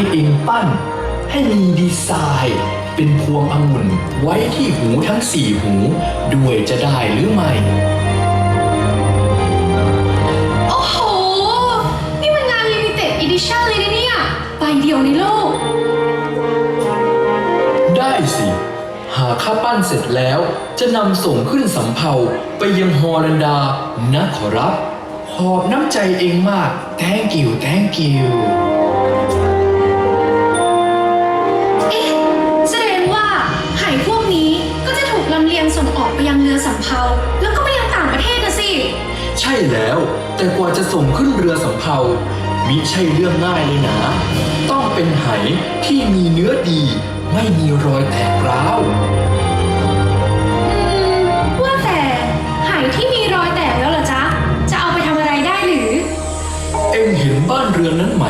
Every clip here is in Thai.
ให้เองปั้น ให้มีดีไซน์ เป็นพวงองุ่นไว้ที่หูทั้งสี่หู ด้วยจะได้หรือไม่ โอ้โห นี่มันงาน limited edition เลยนะเนี่ยใบเดียวในโลก ได้สิ หากข้าปั้นเสร็จแล้ว จะนำส่งขึ้นสำเภาไปยังฮอลันดานะขอรับ ขอบน้ำใจเองมาก thank you thank you สำเภาแล้วก็ไปยังต่างประเทศนะสิ ใช่แล้ว แต่กว่าจะส่งขึ้นเรือสำเภามิใช่เรื่องง่ายเลยนะ ต้องเป็นไหที่มีเนื้อดี ไม่มีรอยแตกร้าวอืม ว่าแต่ไหที่มีรอยแตกแล้วเหรอจ๊ะ จะเอาไปทำอะไรได้หรือ เอ็งเห็นบ้านเรือนนั้นไหม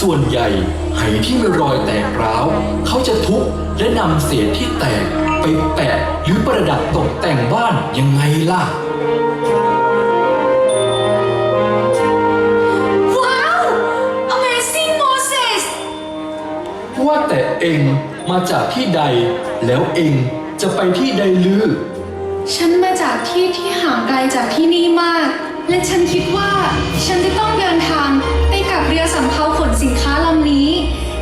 ส่วนใหญ่ไหที่มีรอยแตกร้าวเขาจะทุบ และนำเศษที่แตกไปแปะหรือประดับตกแต่งบ้านยังไงล่ะ ว้าว Amazing Moses ว่าแต่เอ็งมาจากที่ใด แล้วเอ็งจะไปที่ใดลือ ฉันมาจากที่ที่ห่างไกลจากที่นี่มาก และฉันคิดว่าฉันจะต้องเดินทางไปกับเรือสำเภาขนสินค้าลำนี้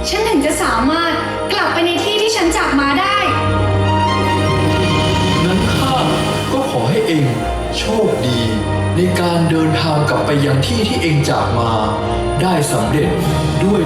ฉันถึงจะสามารถกลับไปในที่ที่ฉั นจับมาได้ นั้นข้าก็ขอให้เองโชคดี ในการเดินทางกลับไปยังที่ที่เองจากมา ได้สำเร็จด้วย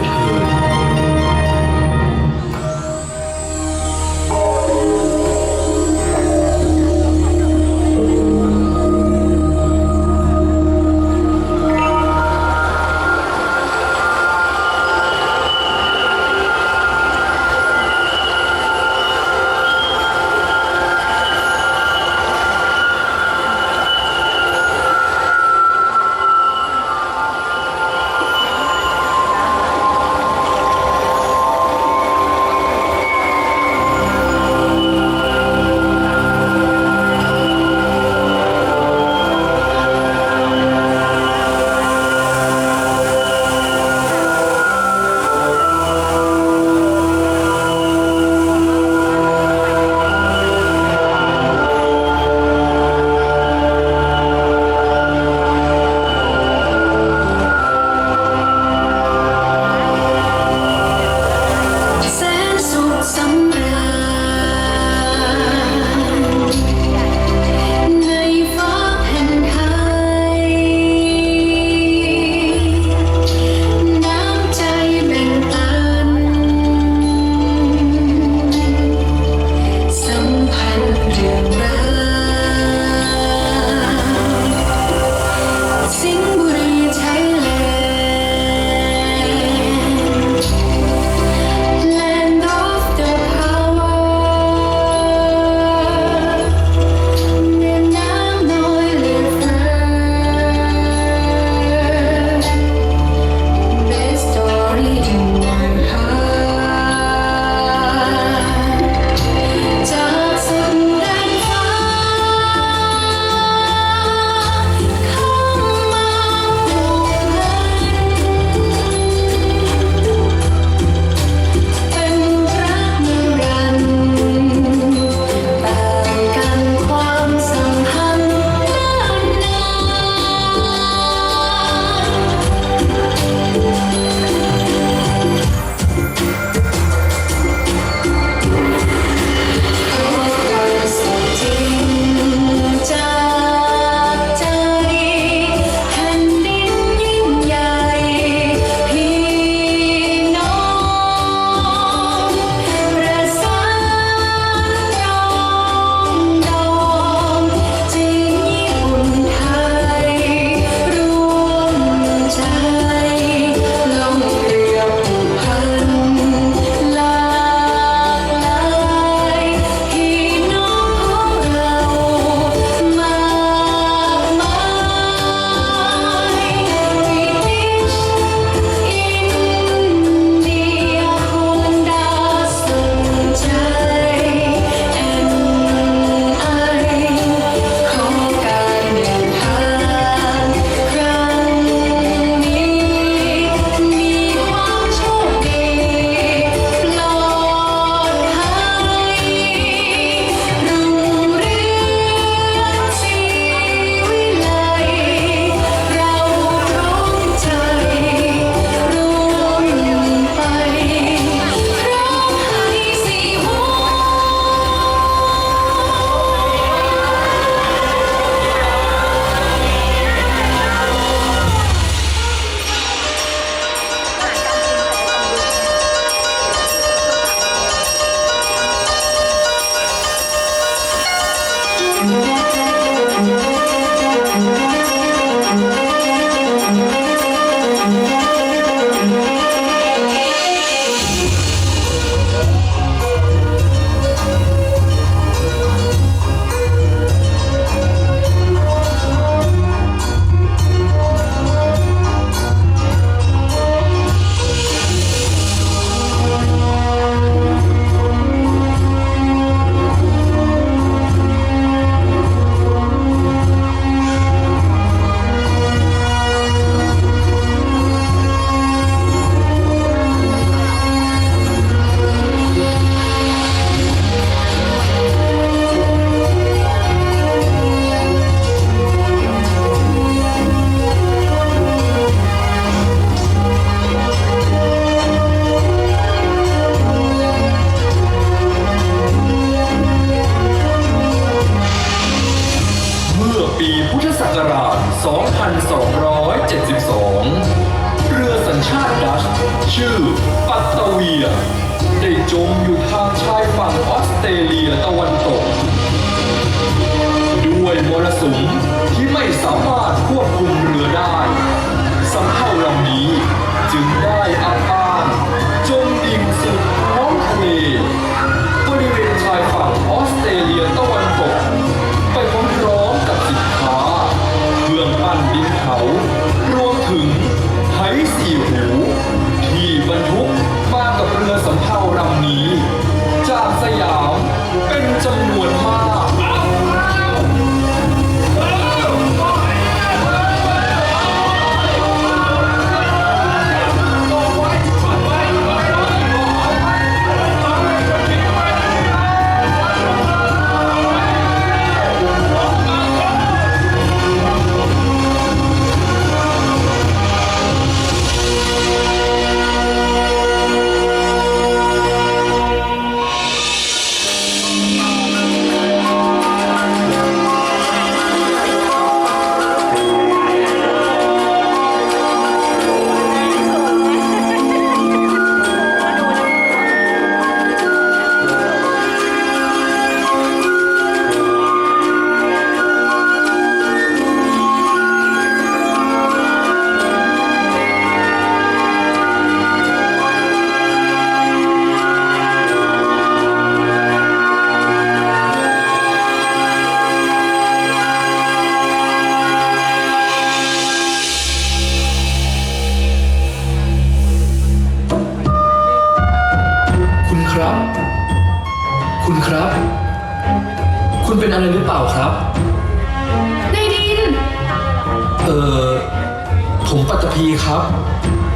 ผมปัตตภีครับ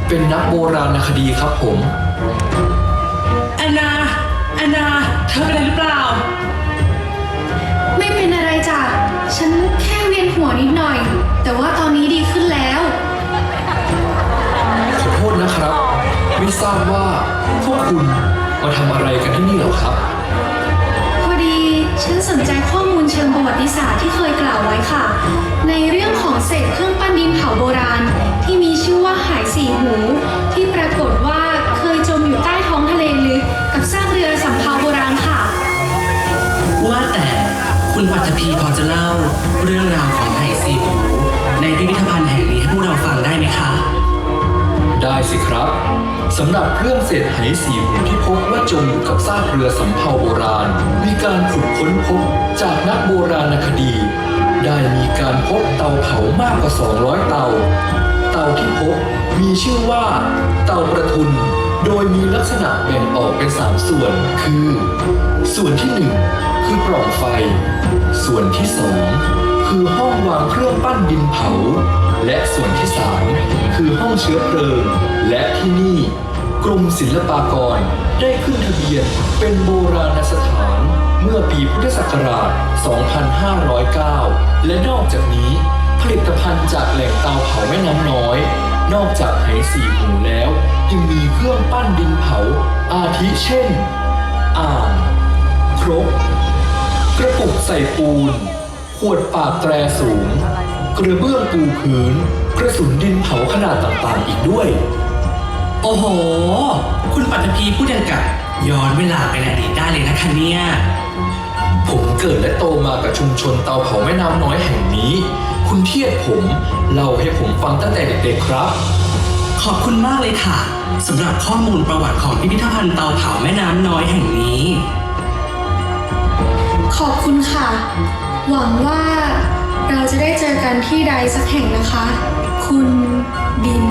เป็นนักโบราณคดีครับผม แอนนาแอนนาเธอเป็นอะไรหรือเปล่า ไม่เป็นอะไรจ้ะ ฉันแค่เวียนหัวนิดหน่อย แต่ว่าตอนนี้ดีขึ้นแล้ว ขอโทษนะครับ ไม่ทราบว่าพวกคุณมาทำอะไรกันที่นี่เหรอครับ พอดีฉันสนใจข้อมู ลเชิงประวัติศาสตร์ที่เคยกล่าวไว้ค่ะ ในเรื่องของเศษเครื่องปั้นดินเผาโบราณ ที่มีชื่อว่าหายสี่หู ที่ปรากฏว่าเคยจมอยู่ใต้ท้องทะเลลึกกับซากเรือสำเภาโบราณค่ะ ว่าแต่คุณปัทภีพอจะเล่าเรื่องราว สิครับสำหรับเครื่องเศษไหสีหูที่พบว่าจมอยู่กับซากเรือสำเภาโบราณ มีการขุดค้นพบจากนักโบราณคดี ได้มีการพบเตาเผามากกว่า 200 เตา เตาที่พบมีชื่อว่า เตาประทุน โดยมีลักษณะแบ่งออกเป็น3ส่วน คือ ส่วนที่1คือปล่องไฟ ส่วนที่2 คือห้องวางเครื่องปั้นดินเผา และส่วนที่3คือห้องเชื้อเพลิง และที่นี่ กรมศิลปากรได้ขึ้นทะเบียนเป็นโบราณสถานเมื่อปีพุทธศักราช 2509 และนอกจากนี้ ผลิตภัณฑ์จากแหล่งเตาเผาแม่น้ำน้อย นอกจากไหสีหูแล้วยังมีเครื่องปั้นดินเผา อาทิเช่น อ่าง ครก กระปุกใส่ปูน ขวดปากแตรสูง กระเบื้องปูพื้น กระสุนดินเผาขนาดต่างๆอีกด้วย โอ้โห คุณปัทภีพูดอย่างกับ ย้อนเวลาไปในอดีตได้เลยนะคะเนี่ย ผมเกิดและโตมากับชุมชนเตาเผาแม่น้ำน้อยแห่งนี้ คุณเทียดผมเล่าให้ผมฟังตั้งแต่เด็กๆครับ ขอบคุณมากเลยค่ะสำหรับข้อมูลประวัติของพิพิธภัณฑ์เตาเผาแม่น้ำน้อยแห่งนี้ ขอบคุณค่ะ หวังว่าเราจะได้เจอกันที่ใดสักแห่งนะคะ คุณบิน